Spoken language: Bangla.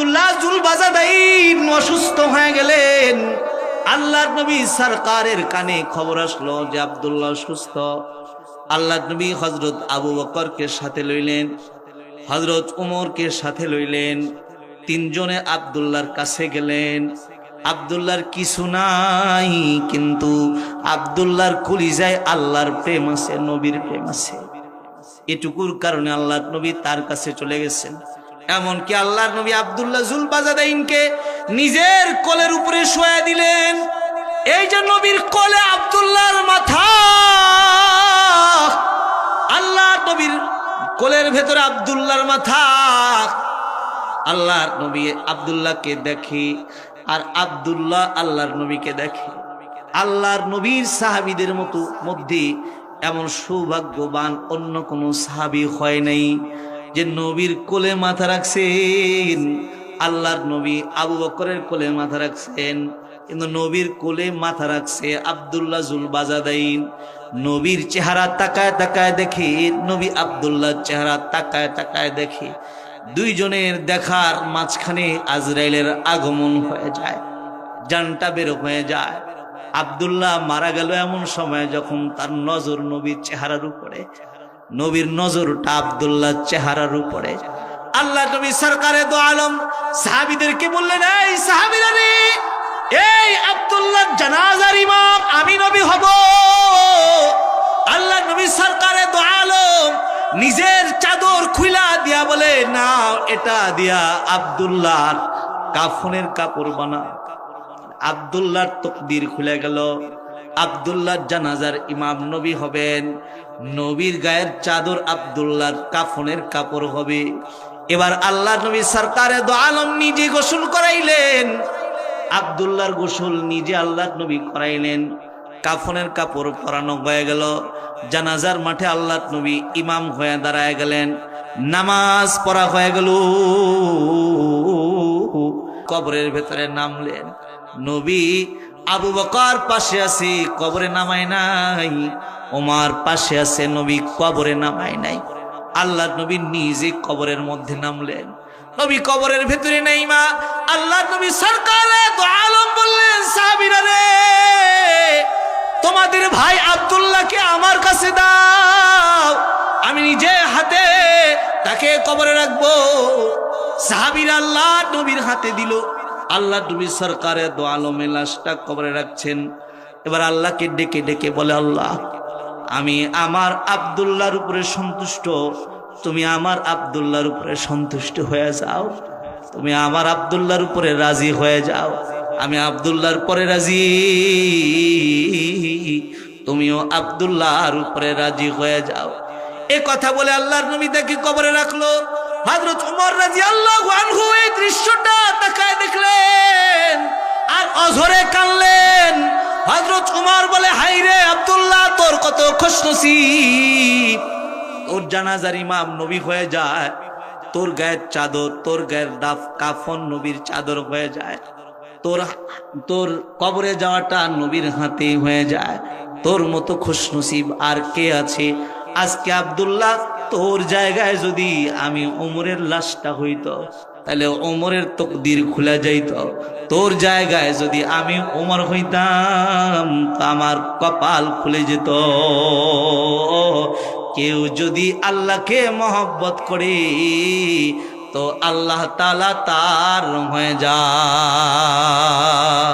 আব্দুল্লাহ জুল বাজাদাইন অসুস্থ হয়ে গেলেন। আল্লাহর নবী সরকারের কানে খবর আসলো যে আব্দুল্লাহ সুস্থ আল্লাহ নবী হজরত আবু বকরকে সাথে লইলেন হজরত উমরকে সাথে লইলেন, তিনজনে আব্দুল্লাহর কাছে গেলেন। আব্দুল্লাহর কিছু নাই, কিন্তু আব্দুল্লাহর কলিজায় আল্লাহর প্রেম আছে, নবীর প্রেম আছে। এটুকুর কারণে আল্লাহ নবী তার কাছে চলে গেছেন। এমনকি আল্লাহর নবী আবদুল্লাহ জুল বাজাদাইনকে নিজের কোলের উপরে শোয়া দিলেন। এই যে নবীর কোলে আব্দুল্লাহর মাথা আল্লাহ নবীর কোলের ভেতরে আব্দুল্লাহর মাথা। আল্লাহর নবী আব্দুল্লাহকে দেখে আর আব্দুল্লাহ আল্লাহর নবীকে দেখে। আল্লাহর নবীর সাহাবিদের মতো মধ্যে এমন সৌভাগ্যবান অন্য কোনো সাহাবি হয় নাই। যে নবীর কোলে মাথা রাখছেন, আল্লাহর নবী আবু বকরের কোলে মাথা রাখছেন, কিন্তু নবীর কোলে মাথা রাখছে আব্দুল্লাহ জুল বাজাদাইন নবীর চেহারা তাকায় তাকায় দেখে নবী আব্দুল্লাহ চেহারা তাকায় তাকায় দেখে দুইজনের দেখার মাঝখানে আজরাইলের আগমন হয়ে যায়, জানটা বের হয়ে যায়। আব্দুল্লাহ মারা গেল এমন সময় যখন তার নজর নবীর চেহারার উপরে। নবীর নজরটা আব্দুল্লাহ চেহারার উপরে। আল্লাহ নবী সরকারে দো আলম, সাহাবিদেরকে বললেন, এই সাহাবিরা রে এই আব্দুল্লাহ জানাজার ইমাম, আমি নবী হব। আল্লাহ নবী সরকারে দো আলম, নিজের চাদর খুইলা দিয়া বলে না এটা দিয়া আব্দুল্লাহর কাফনের কাপড় বানা আব্দুল্লাহর তকদির খুলে গেল। আব্দুল্লাহর জানাজার ইমাম নবী হবেন, নবীর গায়ের চাদর আব্দুল্লাহর কাফনের কাপড় হবে। এবার আল্লাহ নবী সরকারে দো আলম নিজে গোসল করাইলেন, আব্দুল্লাহর গোসল নিজে আল্লাহ নবী করাইলেন। কাফনের কাপড় পরানো হয়ে গেল, জানাজার মাঠে আল্লাহ নবী ইমাম হয়ে দাঁড়ায় গেলেন। নামাজ পড়া হয়ে গেল। কবরের ভেতরে নামলেন। নবী আবু বকার পাশে আছে, কবরে নামায় নাই। ওমার পাশে আছে নবী, কবরে নামায় নাই। আল্লাহ নবী নিজে কবরের মধ্যে নামলেন। নবী কবরের ভেতরে নেই মা। আল্লাহ নবী সরকারে আলম বললেন, সাহাবিরা রে, তোমাদের ভাই আব্দুল্লাহকে আমার কাছে দাও। আমি নিজে হাতে তাকে কবরে রাখব। সাহাবির আল্লাহ নবীর হাতে দিল। আল্লাহ নবী সরকারে দো লাশটা কবরে রাখছেন। এবার আল্লাহকে ডেকে ডেকে বলে, আল্লাহ, আমি আমার আবদুল্লার উপরে সন্তুষ্ট। তুমি আমার আবদুল্লার উপরে সন্তুষ্ট হয়ে যাও। তুমি আমার আবদুল্লার উপরে রাজি হয়ে যাও। আমি আব্দুল্লাহর পরে রাজি। তুমিও আব্দুল্লাহর উপরে রাজি হয়ে যাও। এ কথা বলে আল্লাহর নবী তাকে কবরে রাখল। হযরত উমর রাদিয়াল্লাহু আনহু এই দৃশ্যটা তাকায় দেখলেন আর অঝরে কানলেন হযরত উমর বলে হাই রে আব্দুল্লাহ, তোর কত খুশনসিব। তোর জানাজার ইমাম নবী হয়ে যায়, তোর গায়ের চাদর, তোর গায়ের ডাফ, কাফন নবীর চাদর হয়ে যায়, তোর তোর কবরে যাওয়াটা নবীর হাতে হয়ে যায়। তোর মতো খুশনসিব আর কে আছে? আজকে আব্দুল্লাহ, তোর জায়গায় যদি আমি ওমরের লাশটা হইত তাহলে ওমরের তকদির খুলে যাইত। তোর জায়গায় যদি আমি ওমর হইতাম আমার কপাল খুলে যেত। কেউ যদি আল্লাহকে মহব্বত করে, তো আল্লাহ তালা তার হয়ে যায়।